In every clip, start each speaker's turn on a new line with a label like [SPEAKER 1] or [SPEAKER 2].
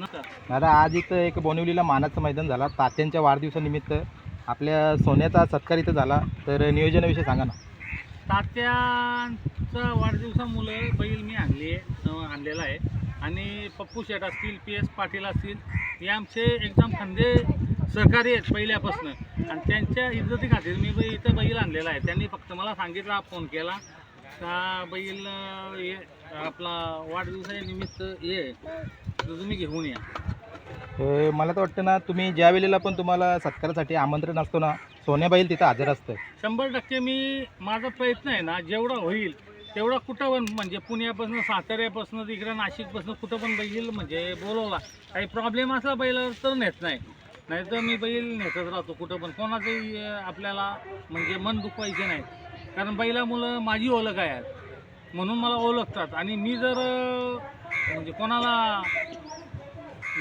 [SPEAKER 1] दादा आज इथं एक बोनिवलीला मानाचं मैदान झाला. तात्यांच्या वाढदिवसानिमित्त आपल्या सोन्याचा सत्कार इथं झाला. तर नियोजनाविषयी सांगा ना.
[SPEAKER 2] तात्यांचा वाढदिवसामुळं बैल मी आणली आहे आणलेला आहे. आणि पप्पू शेठ असतील पी एस पाटील असतील हे आमचे एकदम खंदे सहकारी आहेत पहिल्यापासून. आणि त्यांच्या इज्जती खातीर मी इथं बैल आणलेला आहे. त्यांनी फक्त मला सांगितला फोन केला. का बैल आपला वाढदिवसाच्या निमित्त ये तर तुम्ही घेऊन या.
[SPEAKER 1] मला तर वाटतं ना तुम्ही ज्या वेळेला पण तुम्हाला सत्कारासाठी आमंत्रण असतो ना सोन्या बैल तिथं हजर असतं.
[SPEAKER 2] शंभर टक्के मी माझा प्रयत्न आहे ना जेवढा होईल तेवढा कुठं पण म्हणजे पुण्यापासून साताऱ्यापासून तिकडं नाशिकपासून कुठं पण बैल म्हणजे बोलवला. काही प्रॉब्लेम असला बैल तर नेत नाही. नाही तर मी बैल नेतच राहतो कुठं पण. कोणाचंही अं, आपल्याला म्हणजे मन दुखवायचे नाही. कारण बैलामुळं माझी ओळख आहे. म्हणून मला ओळखतात. आणि मी जर म्हणजे कोणाला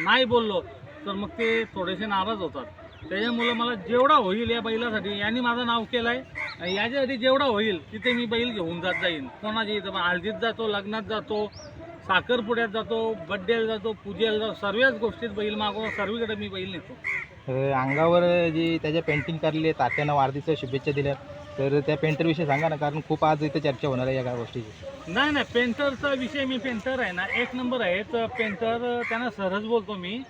[SPEAKER 2] नाही बोललो तर मग ते थोडेसे नाराज होतात. त्याच्यामुळं मला जेवढा होईल या बैलासाठी यांनी माझं नाव केलं आहे याच्यासाठी जेवढा होईल तिथे मी बैल घेऊन जात जाईन. कोणाच्या इथं हळदीत जातो लग्नात जातो साखरपुड्यात जातो बड्डेला जातो पूजेला जातो सर्वच गोष्टीत बैल मागवतो सर्वीकडे मी बैल नेतो.
[SPEAKER 1] अंगावर जी त्याच्या पेंटिंग काढली आहे तात्यानं वाढदिवस शुभेच्छा दिल्या तर त्या पेंटरविषयी सांगा ना कारण खूप आज इथे चर्चा होणार आहे या काय गोष्टीची.
[SPEAKER 2] नाही नाही पेंटरचा विषय मी पेंटर आहे ना एक नंबर आहे. तर पेंटर त्यांना सरस बोलतो मी.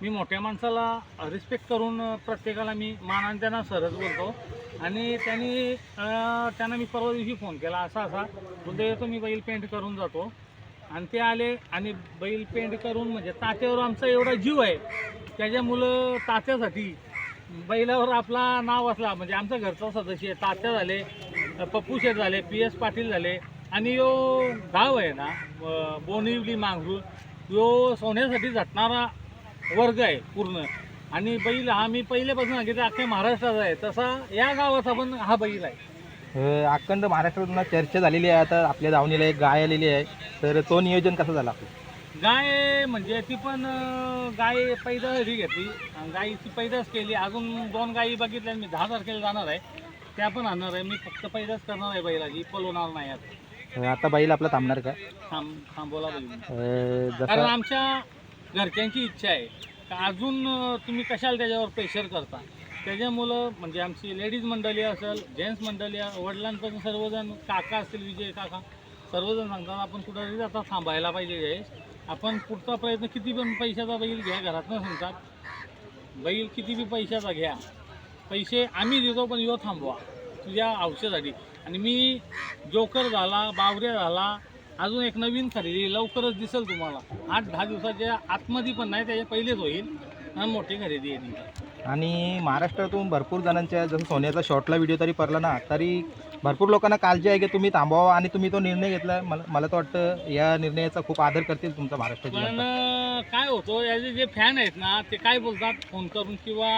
[SPEAKER 2] मी मोठ्या माणसाला रिस्पेक्ट करून प्रत्येकाला मी मानाने त्यांना सरस बोलतो. आणि त्यांनी अं, त्यांना मी परवा दिवशी फोन केला. असा असा. बोलतो येतो मी बैल पेंट करून जातो. आणि ते आले आणि बैल पेंट करून म्हणजे तात्यावर आमचा एवढा जीव आहे. त्याच्यामुळं तात्यासाठी बैलावर आपला नाव असला म्हणजे आमचा घरचा सदस्य आहे तात्या झाले पप्पू शेठ झाले पी एस पाटील झाले आणि यो गाव आहे ना बोनिवली मांगरूळ यो सोन्यासाठी झटणारा वर्ग आहे पूर्ण. आणि बैल हा मी पहिल्यापासून सांगितलं अख्ख्या महाराष्ट्राचा आहे तसा या गावाचा पण हा बैल आहे.
[SPEAKER 1] अखंड महाराष्ट्रातून चर्चा झालेली आहे आता आपल्या धावणीला एक गाय आलेली आहे तर तो नियोजन कसं झालं आपलं?
[SPEAKER 2] गाय म्हणजे ती पण अं, गाय पैदास घरी घेतली. अन् गायीची पैदास केली. अजून दोन गायी बघितल्या मी दहा तारखेला जाणार आहे. त्या पण आणणार आहे. मी फक्त पैदास करणार आहे बैलाची. पलवणार नाही आता.
[SPEAKER 1] अं, आता बैल आपला थांबणार का?
[SPEAKER 2] थांब थांबवला
[SPEAKER 1] अं,
[SPEAKER 2] कारण
[SPEAKER 1] जसं
[SPEAKER 2] आमच्या घरच्यांची इच्छा आहे. का अजून अं, तुम्ही कशाला त्याच्यावर प्रेशर करता? त्याच्यामुळं म्हणजे आमची लेडीज मंडळी असेल जेंट्स मंडळी वडिलांपासून सर्वजण काका असतील विजय काका सर्वजण सांगतात आपण कुठं आता थांबायला पाहिजे जयेश. आपण पुढचा प्रयत्न किती पण पैशाचा बैल घ्या घरातनं सांगतात बैल किती बी पैशाचा घ्या. पैसे आम्ही देतो पण यो थांबवा. तुझ्या औषधासाठी. आणि मी जोकर झाला बावऱ्या झाला अजून एक नवीन खरेदी लवकरच दिसेल तुम्हाला. आठ दहा दिवसाच्या आतमध्ये पण नाही त्याच्या पहिलेच होईल. मोठी खरेदी आहे ती
[SPEAKER 1] आणि महाराष्ट्रातून भरपूर जणांच्या जसं सोन्याचा शॉर्टला व्हिडिओ तरी पडला ना तरी भरपूर लोकांना काळजी आहे की तुम्ही थांबवा आणि तुम्ही तो निर्णय घेतला. मला मला तर वाटतं या निर्णयाचा खूप आदर करतील तुमचा महाराष्ट्राची
[SPEAKER 2] पण
[SPEAKER 1] जनता.
[SPEAKER 2] अं, काय होतं याचे जे फॅन आहेत ना ते काय बोलतात? फोन करून किंवा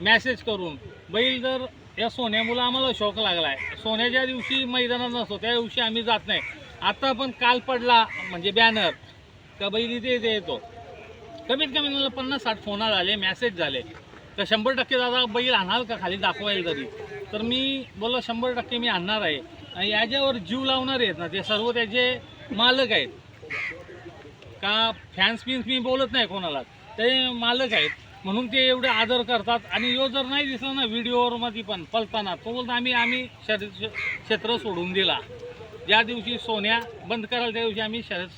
[SPEAKER 2] मॅसेज करून. बैल जर या सोन्यामुळं आम्हाला शौक लागला आहे सोन्याच्या दिवशी मैदानात नसतो त्या दिवशी आम्ही जात नाही. आता पण काल पडला म्हणजे बॅनर का बैल इथे इथे येतो. कमीत कमी मला पन्नास साठ फोन आले मॅसेज झाले. तर शंभर टक्के दादा बैल आणाल का खाली दाखवायला तरी? तर मी बोललो शंभर टक्के मी आणणार आहे. आणि याच्यावर जीव लावणारे आहेत ना ते सर्व त्याचे मालक आहेत. का फॅन्स पिन्स मी बोलत नाही कोणाला. ते मालक आहेत. म्हणून ते एवढे आदर करतात. आणि यो जर नाही दिसला ना व्हिडिओवरमध्ये पण पलताना तो बोलतो आम्ही आम्ही शर- क्षेत्र सोडून दिला. ज्या दिवशी सोन्या बंद कराल त्या दिवशी आम्ही शरद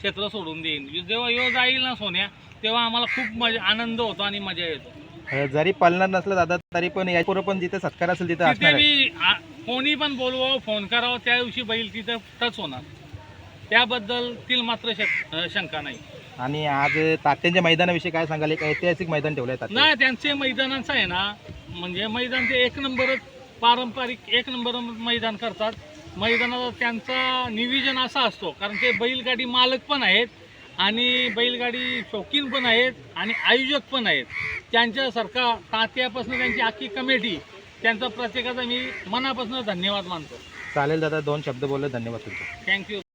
[SPEAKER 2] क्षेत्र सोडून देईन. जेव्हा यो जाईल ना सोन्या तेव्हा आम्हाला खूप मजा आनंद होतो आणि मजा येतो.
[SPEAKER 1] जरी पळणार नसलं दादा तरी पण यापुढे पण जिथे सत्कार असेल तिथे
[SPEAKER 2] तिथे
[SPEAKER 1] असणार आहे.
[SPEAKER 2] मी आ- कोणी पण बोलवावं फोन करावं त्या दिवशी बैल तिथं टच होणार. त्याबद्दल तील मात्र शक- अं, शंका नाही.
[SPEAKER 1] आणि आज तात्यांच्या मैदानाविषयी काय सांगाल? एक ऐतिहासिक मैदान ठेवलंय तात्या.
[SPEAKER 2] नाही त्यांचे मैदानाचं आहे ना म्हणजे मैदान ते एक नंबरच पारंपरिक एक नंबर मैदान करतात. मैदानाचा त्यांचा निविजन असा असतो. कारण ते बैलगाडी मालक पण आहेत आणि बैलगाडी शौकीन पण आहेत आणि आयोजक पण आहेत. त्यांच्यासारखा तात्यापासून त्यांची अख्खी कमिटी त्यांचा प्रत्येकाचा मी मनापासून धन्यवाद मानतो.
[SPEAKER 1] चालेल दादा दोन शब्द बोलले धन्यवाद तुमचे.
[SPEAKER 2] थँक्यू